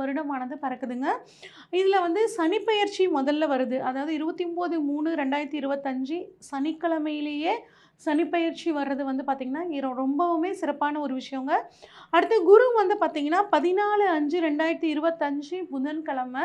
வருடமானது பறக்குதுங்க. இதில் வந்து சனிப்பெயர்ச்சி முதல்ல வருது. அதாவது இருபத்தி ஒம்பது மூணு ரெண்டாயிரத்தி இருபத்தஞ்சி சனிக்கிழமையிலேயே சனிப்பெயர்ச்சி வர்றது வந்து பார்த்திங்கன்னா ரொம்பவுமே சிறப்பான ஒரு விஷயங்க. அடுத்து குரு வந்து பார்த்திங்கன்னா பதினாலு அஞ்சு ரெண்டாயிரத்தி இருபத்தஞ்சி புதன்கிழமை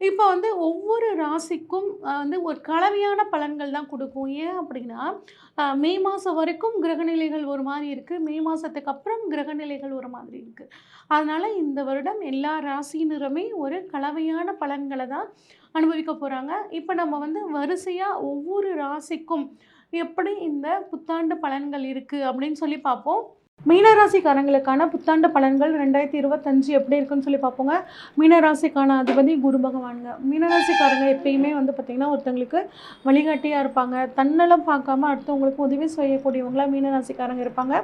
இப்போ வந்து ஒவ்வொரு ராசிக்கும் வந்து ஒரு கலவையான பலன்கள் தான் கொடுக்கும். ஏன் அப்படின்னா மே மாதம் வரைக்கும் கிரகநிலைகள் ஒரு மாதிரி இருக்குது மே மாதத்துக்கு அப்புறம் கிரகநிலைகள் ஒரு மாதிரி இருக்குது அதனால் இந்த வருடம் எல்லா ராசியினருமே ஒரு கலவையான பலன்களை தான் அனுபவிக்க போகிறாங்க இப்போ நம்ம வந்து வரிசையாக ஒவ்வொரு ராசிக்கும் எப்படி இந்த புத்தாண்டு பலன்கள் இருக்குது அப்படின்னு சொல்லி பார்ப்போம். மீனராசிக்காரங்களுக்கான புத்தாண்டு பலன்கள் ரெண்டாயிரத்தி இருபத்தஞ்சு எப்படி இருக்குன்னு சொல்லி பார்ப்போங்க. மீனராசிக்கான அதிபதி குரு பகவானுங்க. மீனராசிக்காரங்க எப்பயுமே வந்து பார்த்திங்கன்னா ஒருத்தவங்களுக்கு வழிகாட்டியாக இருப்பாங்க. தன்னலம் பார்க்காம அடுத்தவங்களுக்கு உதவி செய்யக்கூடியவங்களாக மீனராசிக்காரங்க இருப்பாங்க.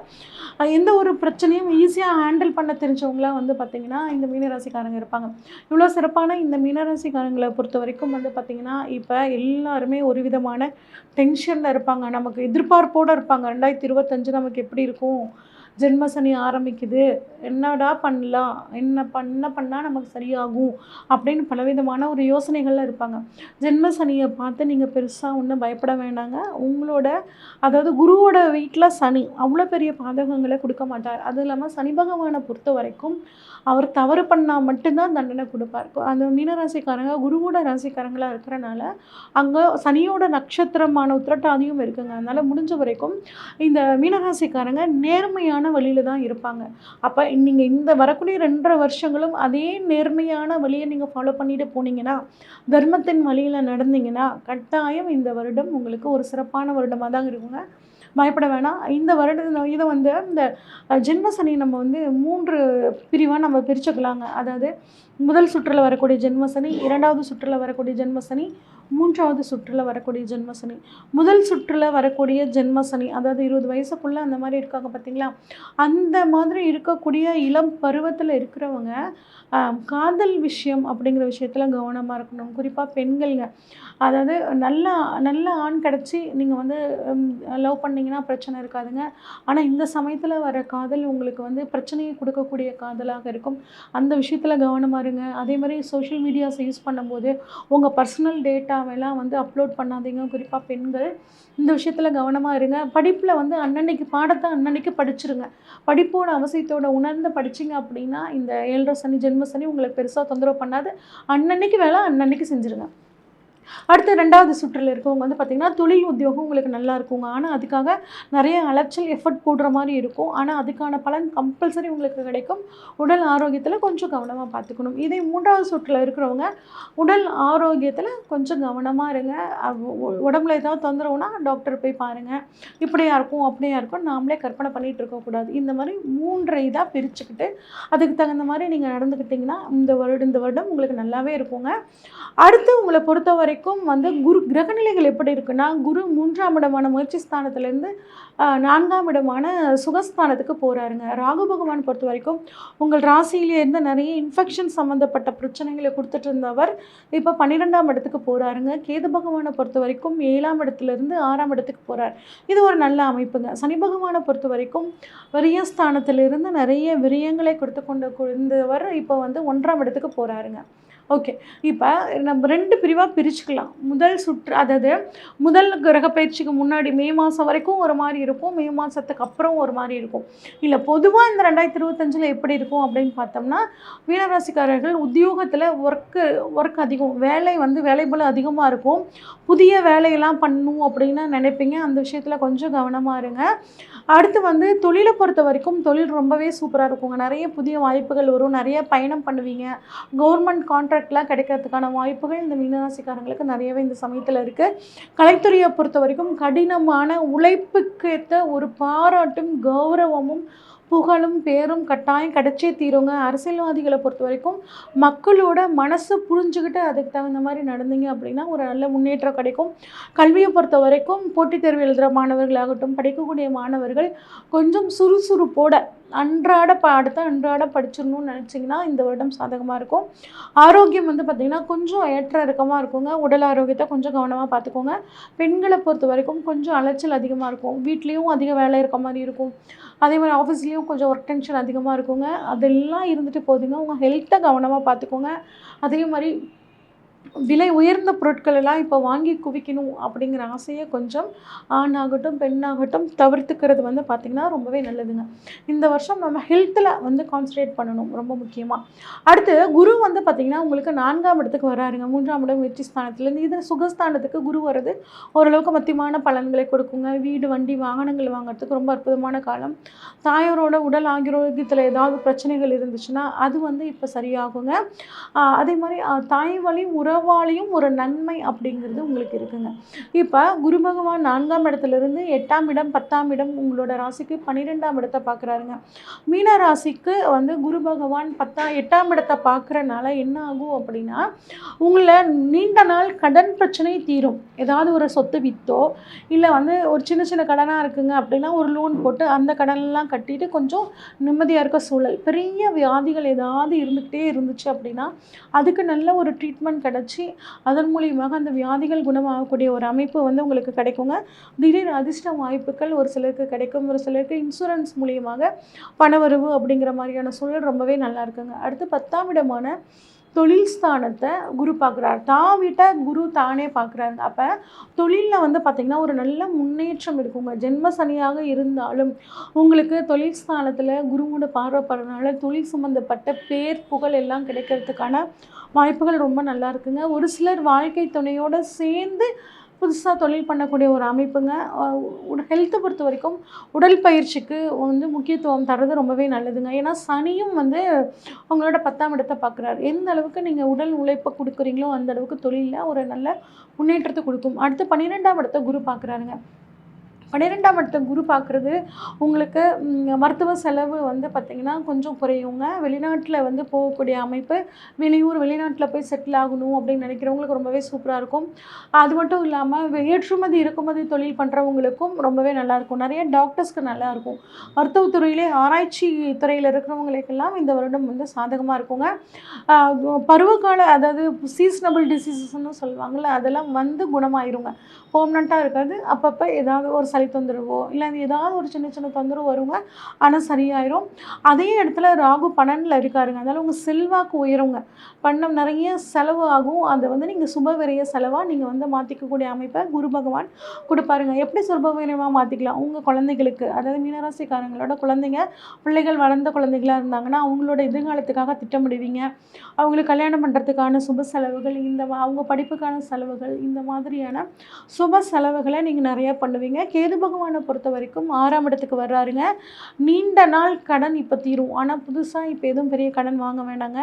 எந்த ஒரு பிரச்சனையும் ஈஸியாக ஹேண்டில் பண்ண தெரிஞ்சவங்களாம் வந்து பார்த்திங்கன்னா இந்த மீனராசிக்காரங்க இருப்பாங்க. இவ்வளோ சிறப்பான இந்த மீனராசிக்காரங்களை பொறுத்த வரைக்கும் வந்து பார்த்திங்கன்னா இப்போ எல்லாருமே ஒரு விதமான டென்ஷனில் இருப்பாங்க. நமக்கு எதிர்பார்ப்போடு இருப்பாங்க. ரெண்டாயிரத்தி இருபத்தஞ்சு நமக்கு எப்படி இருக்கும்? ஜென்ம சனி ஆரம்பிக்குது. என்னடா பண்ணலாம்? என்ன பண்ண பண்ணால் நமக்கு சரியாகும் அப்படின்னு பலவிதமான ஒரு யோசனைகளில் இருப்பாங்க. ஜென்ம சனியை பார்த்து நீங்கள் பெருசாக ஒன்றும் பயப்பட வேண்டாங்க. உங்களோட அதாவது குருவோட வீட்டில் சனி அவ்வளோ பெரிய பாதகங்களை கொடுக்க மாட்டார். அதுவும் இல்லாமல் சனி பகவானை பொறுத்த வரைக்கும் அவர் தவறு பண்ணால் மட்டும்தான் தண்டனை கொடுப்பார். அந்த மீனராசிக்காரங்க குருவோட ராசிக்காரங்களாக இருக்கிறனால அங்கே சனியோட நட்சத்திரமான உத்திரட்டாதியும் இருக்குங்க. அதனால் முடிஞ்ச வரைக்கும் இந்த மீனராசிக்காரங்க நேர்மையான வழியில தான் இருப்பாங்க. அப்போ நீங்கள் இந்த வரக்கூடிய ரெண்டரை வருஷங்களும் அதே நேர்மையான வழியை நீங்கள் ஃபாலோ பண்ணிட்டு போனீங்கன்னா தர்மத்தின் வழியில் நடந்தீங்கன்னா கட்டாயம் இந்த வருடம் உங்களுக்கு ஒரு சிறப்பான வருடமாக தான் இருக்குங்க. பயப்பட வேணாம். இந்த வருட இதை வந்து இந்த ஜென்மசனி நம்ம வந்து மூன்று பிரிவாக நம்ம பிரிச்சுக்கலாங்க. அதாவது முதல் சுற்றில் வரக்கூடிய ஜென்மசனி இரண்டாவது சுற்றில் வரக்கூடிய ஜென்மசனி மூன்றாவது சுற்றில் வரக்கூடிய ஜென்மசனி முதல் சுற்றில் வரக்கூடிய ஜென்மசனி அதாவது இருபது வயசுக்குள்ளே அந்த மாதிரி இருக்காங்க பார்த்தீங்களா அந்த மாதிரி இருக்கக்கூடிய இளம் பருவத்தில் இருக்கிறவங்க காதல் விஷயம் அப்படிங்கிற விஷயத்தில் கவனமாக இருக்கணும். குறிப்பாக பெண்கள்ங்க. அதாவது நல்ல நல்ல ஆண் கிடச்சி நீங்கள் வந்து லவ் பண்ணீங்கன்னா பிரச்சனை இருக்காதுங்க. ஆனால் இந்த சமயத்தில் வர காதல் உங்களுக்கு வந்து பிரச்சனையை கொடுக்கக்கூடிய காதலாக இருக்கும். அந்த விஷயத்தில் கவனமாக இருங்க அதே மாதிரி சோஷியல் மீடியாஸை யூஸ் பண்ணும்போது உங்கள் பர்சனல் டேட்டாவெல்லாம் வந்து அப்லோட் பண்ணாதீங்க. குறிப்பாக பெண்கள் இந்த விஷயத்தில் கவனமாக இருங்க. படிப்பில் வந்து அன்னன்னைக்கு பாடத்தை அன்னன்னைக்கு படிச்சிருங்க. படிப்போட அவசியத்தோட உணர்ந்து படிச்சிங்க அப்படின்னா இந்த ஏழரை சனி ஜென்ம சனி உங்களுக்கு பெருசாக தொந்தரவு பண்ணாது. அன்னன்னைக்கு வேலை அன்னன்னைக்கு செஞ்சுருங்க. அடுத்து ரெண்டாவது சுற்றில் இருக்கவங்க வந்து பார்த்திங்கன்னா தொழில் உத்தியோகம் உங்களுக்கு நல்லா இருக்குங்க. ஆனால் அதுக்காக நிறைய அலைச்சல் எஃபர்ட் போடுற மாதிரி இருக்கும். ஆனால் அதுக்கான பலன் கம்பல்சரி உங்களுக்கு கிடைக்கும். உடல் ஆரோக்கியத்தில் கொஞ்சம் கவனமாக பார்த்துக்கணும் இதே மூன்றாவது சுற்றில் இருக்கிறவங்க உடல் ஆரோக்கியத்தில் கொஞ்சம் கவனமாக இருங்க. உ- உடம்புல ஏதாவது தொந்தரவுனா டாக்டர் போய் பாருங்கள் இப்படியா இருக்கும் அப்படியா இருக்கும் நாமளே கற்பனை பண்ணிகிட்டு இருக்கக்கூடாது இந்த மாதிரி மூன்றை இதாக பிரிச்சுக்கிட்டு அதுக்கு தகுந்த மாதிரி நீங்கள் நடந்துக்கிட்டிங்கன்னா இந்த வருடம் இந்த வருடம் உங்களுக்கு நல்லாவே இருக்குங்க. அடுத்து உங்களை பொறுத்த வரைக்கும் வந்து குரு கிரகநிலைகள் எப்படி இருக்குன்னா குரு மூன்றாம் இடமான முயற்சி ஸ்தானத்துலேருந்து நான்காம் இடமான சுகஸ்தானத்துக்கு போகிறாருங்க ராகு பகவான் பொறுத்த வரைக்கும் உங்கள் ராசியிலே இருந்து நிறைய இன்ஃபெக்ஷன் சம்மந்தப்பட்ட பிரச்சனைகளை கொடுத்துட்டு இருந்தவர் இப்போ பன்னிரெண்டாம் இடத்துக்கு போகிறாருங்க கேது பகவானை பொறுத்த வரைக்கும் ஏழாம் இடத்துலேருந்து ஆறாம் இடத்துக்கு போகிறார் இது ஒரு நல்ல அமைப்புங்க. சனி பகவானை பொறுத்த வரைக்கும் விரயஸ்தானத்திலிருந்து நிறைய விரயங்களை கொடுத்து கொண்டு இருந்தவர் இப்போ வந்து ஒன்றாம் இடத்துக்கு போகிறாருங்க ஓகே இப்போ நம்ம ரெண்டு பிரிவாக பிரிச்சுக்கலாம். முதல் சுற்று அதாவது முதல் கிரக பயிற்சிக்கு முன்னாடி மே மாதம் வரைக்கும் ஒரு மாதிரி இருக்கும். மே மாதத்துக்கு அப்புறம் ஒரு மாதிரி இருக்கும். இல்லை பொதுவாக இந்த ரெண்டாயிரத்தி இருபத்தஞ்சில் எப்படி இருக்கும் அப்படின்னு பார்த்தோம்னா மீனராசிக்காரர்கள் உத்தியோகத்தில் ஒர்க்கு ஒர்க் அதிகம் வேலை வந்து வேலைபல அதிகமாக இருக்கும். புதிய வேலையெல்லாம் பண்ணணும் அப்படின்னு நினைப்பீங்க. அந்த விஷயத்தில் கொஞ்சம் கவனமாக இருங்க. அடுத்து வந்து தொழிலை பொறுத்த வரைக்கும் தொழில் ரொம்பவே சூப்பராக இருக்குங்க. நிறைய புதிய வாய்ப்புகள் வரும். நிறைய பயணம் பண்ணுவீங்க. கவர்மெண்ட் ப்ராடக்ட்லாம் கிடைக்கிறதுக்கான வாய்ப்புகள் இந்த மீனராசிக்காரங்களுக்கு நிறையவே இந்த சமயத்தில் இருக்குது கலைத்துறையை பொறுத்த வரைக்கும் கடினமான உழைப்புக்கேற்ற ஒரு பாராட்டும் கௌரவமும் புகழும் பேரும் கட்டாயம் கிடைச்சே தீருங்க. அரசியல்வாதிகளை பொறுத்த வரைக்கும் மக்களோட மனசு புரிஞ்சுக்கிட்டு அதுக்கு தகுந்த மாதிரி நடந்தீங்க அப்படின்னா ஒரு நல்ல முன்னேற்றம் கிடைக்கும். கல்வியை பொறுத்த வரைக்கும் போட்டித் தேர்வு எழுதுகிற மாணவர்களாகட்டும் படிக்கக்கூடிய மாணவர்கள் கொஞ்சம் சுறுசுறுப்போட அன்றாட பாடத்தை அன்றாட படிச்சிடணும்னு நினச்சிங்கன்னா இந்த வருடம் சாதகமாக இருக்கும். ஆரோக்கியம் வந்து பார்த்திங்கன்னா கொஞ்சம் ஏற்ற இறக்கமாக இருக்குங்க. உடல் ஆரோக்கியத்தை கொஞ்சம் கவனமாக பார்த்துக்கோங்க பெண்களை பொறுத்த வரைக்கும் கொஞ்சம் அலைச்சல் அதிகமாக இருக்கும். வீட்லேயும் அதிக வேலை இருக்க மாதிரி இருக்கும். அதே மாதிரி ஆஃபீஸ்லேயும் கொஞ்சம் ஒர்க் டென்ஷன் அதிகமாக இருக்குங்க. அதெல்லாம் இருந்துட்டு போதுங்க. உங்கள் ஹெல்த்தை கவனமாக பார்த்துக்கோங்க அதே மாதிரி விலை உயர்ந்த பொருட்கள் எல்லாம் இப்போ வாங்கி குவிக்கணும் அப்படிங்கிற ஆசையை கொஞ்சம் ஆணாகட்டும் பெண்ணாகட்டும் தவிர்த்துக்கிறது வந்து பார்த்திங்கன்னா ரொம்பவே நல்லதுங்க. இந்த வருஷம் நம்ம ஹெல்த்தில் வந்து கான்சன்ட்ரேட் பண்ணணும் ரொம்ப முக்கியமாக அடுத்து குரு வந்து பார்த்திங்கன்னா உங்களுக்கு நான்காம் இடத்துக்கு வராருங்க. மூன்றாம் இடம் வெற்றி ஸ்தானத்துலேருந்து. இது சுகஸ்தானத்துக்கு குரு வர்றது ஓரளவுக்கு மத்தியமான பலன்களை கொடுக்குங்க. வீடு வண்டி வாகனங்கள் வாங்குறதுக்கு ரொம்ப அற்புதமான காலம். தாயாரோட உடல் ஆரோக்கியத்தில் ஏதாவது பிரச்சனைகள் இருந்துச்சுன்னா அது வந்து இப்போ சரியாகுங்க. அதே மாதிரி தாய் வழி உறவாளியும் ஒரு நன்மை அப்படிங்கிறது உங்களுக்கு இருக்குங்க. இப்போ குரு பகவான் நான்காம் இடத்துலேருந்து எட்டாம் இடம் பத்தாம் இடம் உங்களோட ராசிக்கு பன்னிரெண்டாம் இடத்தை பார்க்குறாருங்க மீன ராசிக்கு வந்து குரு பகவான் பத்தா எட்டாம் இடத்தை பார்க்குறனால என்ன ஆகும் அப்படின்னா உங்களை நீண்ட நாள் கடன் பிரச்சனை தீரும். ஏதாவது ஒரு சொத்து வித்தோ இல்லை வந்து ஒரு சின்ன சின்ன கடனாக இருக்குங்க அப்படின்னா ஒரு லோன் போட்டு அந்த கடன்லாம் கட்டிட்டு கொஞ்சம் நிம்மதியாக இருக்க சூழல். பெரிய வியாதிகள் ஏதாவது இருந்துக்கிட்டே இருந்துச்சு அப்படின்னா அதுக்கு நல்ல ஒரு ட்ரீட்மெண்ட் கிடச்சி அதன் மூலியமாக அந்த வியாதிகள் குணமாகக்கூடிய ஒரு அமைப்பு வந்து உங்களுக்கு கிடைக்குங்க. திடீர் அதிர்ஷ்ட வாய்ப்புகள் ஒரு சிலருக்கு கிடைக்கும். ஒரு சிலருக்கு இன்சூரன்ஸ் மூலியமாக பணவரவு அப்படிங்கிற மாதிரியான சூழல் ரொம்பவே நல்லா இருக்குங்க. அடுத்து பத்தாம் இடமான தொழில் ஸ்தானத்தை குரு பார்க்குறாரு. தான் வீட்டை குரு தானே பார்க்குறாருங்க அப்போ தொழிலில் வந்து பார்த்திங்கன்னா ஒரு நல்ல முன்னேற்றம் இருக்குங்க. ஜென்ம சனியாக இருந்தாலும் உங்களுக்கு தொழில் ஸ்தானத்தில் குருவோட பார்வைப்படுறதுனால தொழில் சம்மந்தப்பட்ட பேர் புகழ் எல்லாம் கிடைக்கிறதுக்கான வாய்ப்புகள் ரொம்ப நல்லா இருக்குங்க. ஒரு சிலர் வாழ்க்கை துணையோடு சேர்ந்து புதுசாக தொழில் பண்ணக்கூடிய ஒரு அமைப்புங்க. ஹெல்த்தை பொறுத்த வரைக்கும் உடல் பயிற்சிக்கு வந்து முக்கியத்துவம் தர்றது ரொம்பவே நல்லதுங்க. ஏன்னா சனியும் வந்து உங்களோட பத்தாம் இடத்தை பார்க்குறாரு எந்த அளவுக்கு நீங்கள் உடல் உழைப்பை கொடுக்குறீங்களோ அந்த அளவுக்கு தொழிலில் ஒரு நல்ல முன்னேற்றத்தை கொடுக்கும். அடுத்து பன்னிரெண்டாம் இடத்தை குரு பார்க்குறாருங்க பன்னிரெண்டாம் இடத்த குரு பார்க்குறது உங்களுக்கு மருத்துவ செலவு வந்து பார்த்திங்கன்னா கொஞ்சம் குறையுங்க. வெளிநாட்டில் வந்து போகக்கூடிய அமைப்பு வெளியூர் வெளிநாட்டில் போய் செட்டில் ஆகணும் அப்படின்னு நினைக்கிறவங்களுக்கு ரொம்பவே சூப்பராக இருக்கும். அது மட்டும் இல்லாமல் ஏற்றுமதி இறக்குமதி தொழில் பண்ணுறவங்களுக்கும் ரொம்பவே நல்லாயிருக்கும் நிறைய டாக்டர்ஸ்க்கு நல்லாயிருக்கும் மருத்துவத்துறையிலே ஆராய்ச்சி துறையில் இருக்கிறவங்களுக்கெல்லாம் இந்த வருடம் வந்து சாதகமாக இருக்குங்க. பருவகால அதாவது சீசனபிள் டிசீசஸ்னு சொல்லுவாங்கள்ல அதெல்லாம் வந்து குணமாயிருங்க. பெர்மனண்ட்டாக இருக்காது. அப்பப்போ ஏதாவது ஒரு சளி தொந்தரவோ இல்லை ஏதாவது ஒரு சின்ன சின்ன தொந்தரவு வருங்க ஆனால் சரியாயிரும். அதே இடத்துல ராகு பன்னெண்டில் இருக்காருங்க. அதனால் உங்கள் செல்வாக்கு உயருங்க. பணம் நிறைய செலவு ஆகும். அதை வந்து நீங்கள் சுப விரைய செலவாக நீங்கள் வந்து மாற்றிக்கக்கூடிய அமைப்பை குரு பகவான் கொடுப்பாருங்க. எப்படி சுப விரயமாக மாற்றிக்கலாம் உங்கள் குழந்தைகளுக்கு. அதாவது மீனராசிக்காரங்களோட குழந்தைங்க பிள்ளைகள் வளர்ந்த குழந்தைகளாக இருந்தாங்கன்னா அவங்களோட எதிர்காலத்துக்காக திட்டமிடுவீங்க. அவங்களுக்கு கல்யாணம் பண்ணுறதுக்கான சுப செலவுகள் இந்த அவங்க படிப்புக்கான செலவுகள் இந்த மாதிரியான சுப செலவுகளை நீங்கள் நிறைய பண்ணுவீங்க. கே கேது பகவானை பொறுத்த வரைக்கும் ஆறாம் இடத்துக்கு வர்றாருங்க. நீண்ட நாள் கடன் இப்போ தீரும். ஆனால் புதுசாக இப்போ எதுவும் பெரிய கடன் வாங்க வேண்டாங்க.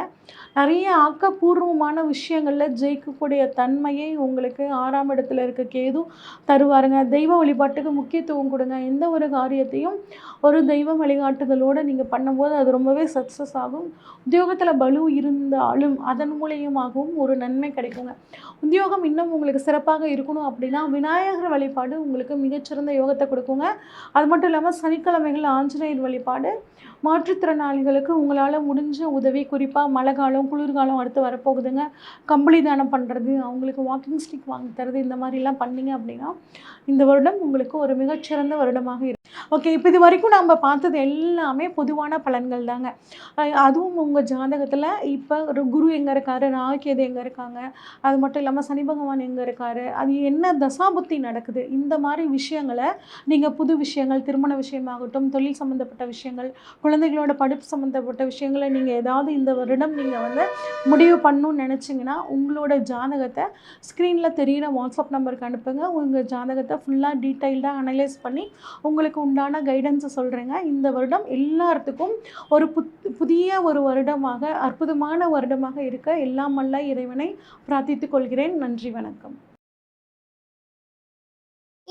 நிறைய ஆக்கப்பூர்வமான விஷயங்களில் ஜெயிக்கக்கூடிய தன்மையை உங்களுக்கு ஆறாம் இடத்துல இருக்க கேது தருவாருங்க. தெய்வ வழிபாட்டுக்கு முக்கியத்துவம் கொடுங்க. எந்த ஒரு காரியத்தையும் ஒரு தெய்வ வழிகாட்டுதலோடு நீங்கள் பண்ணும்போது அது ரொம்பவே சக்ஸஸ் ஆகும். உத்தியோகத்தில் பலு இருந்தாலும் அதன் மூலியமாகவும் ஒரு நன்மை கிடைக்குங்க. உத்தியோகம் இன்னும் உங்களுக்கு சிறப்பாக இருக்கணும் அப்படின்னா விநாயகர் வழிபாடு உங்களுக்கு மிகச்சிறந்த யோகத்தை கொடுக்குங்க. அது மட்டும் இல்லாமல் சனிக்கிழமைகளில் ஆஞ்சநேயர் வழிபாடு மாற்றுத்திறனாளிகளுக்கு உங்களால் முடிஞ்ச உதவி குறிப்பாக மழை காலம் குளிர்காலம் அடுத்து வரப்போகுதுங்க. கம்பளி தானம் பண்ணுறது அவங்களுக்கு வாக்கிங் ஸ்டிக் வாங்கி தரது இந்த மாதிரிலாம் பண்ணீங்க அப்படின்னா இந்த வருடம் உங்களுக்கு ஒரு மிகச்சிறந்த வருடமாக இருக்கும் ஓகே இப்போ இது வரைக்கும் நம்ம பார்த்தது எல்லாமே பொதுவான பலன்கள் தாங்க. அதுவும் உங்கள் ஜாதகத்தில் இப்போ ஒரு குரு எங்கே இருக்காரு ராகுகேது எங்கே இருக்காங்க அது மட்டும் இல்லாமல் சனி பகவான் எங்கே இருக்காரு அது என்ன தசாபுத்தி நடக்குது இந்த மாதிரி விஷயங்களை நீங்கள் புது விஷயங்கள் திருமண விஷயமாகட்டும் தொழில் சம்மந்தப்பட்ட விஷயங்கள் குழந்தைகளோட படிப்பு சம்மந்தப்பட்ட விஷயங்களை நீங்கள் ஏதாவது இந்த வருடம் நீங்கள் வந்து முடிவு பண்ணணும்னு நினச்சிங்கன்னா உங்களோட ஜாதகத்தை ஸ்க்ரீனில் தெரிகிற வாட்ஸ்அப் நம்பருக்கு அனுப்புங்க. உங்கள் ஜாதகத்தை ஃபுல்லாக டீட்டெயில்டாக அனலைஸ் பண்ணி உங்களுக்கு உண்டான கைடன்ஸை சொல்கிறேங்க இந்த வருடம் எல்லாத்துக்கும் ஒரு புத் புதிய ஒரு வருடமாக அற்புதமான வருடமாக இருக்க எல்லாம் வல்ல இறைவனை பிரார்த்தித்துக் கொள்கிறேன். நன்றி வணக்கம்.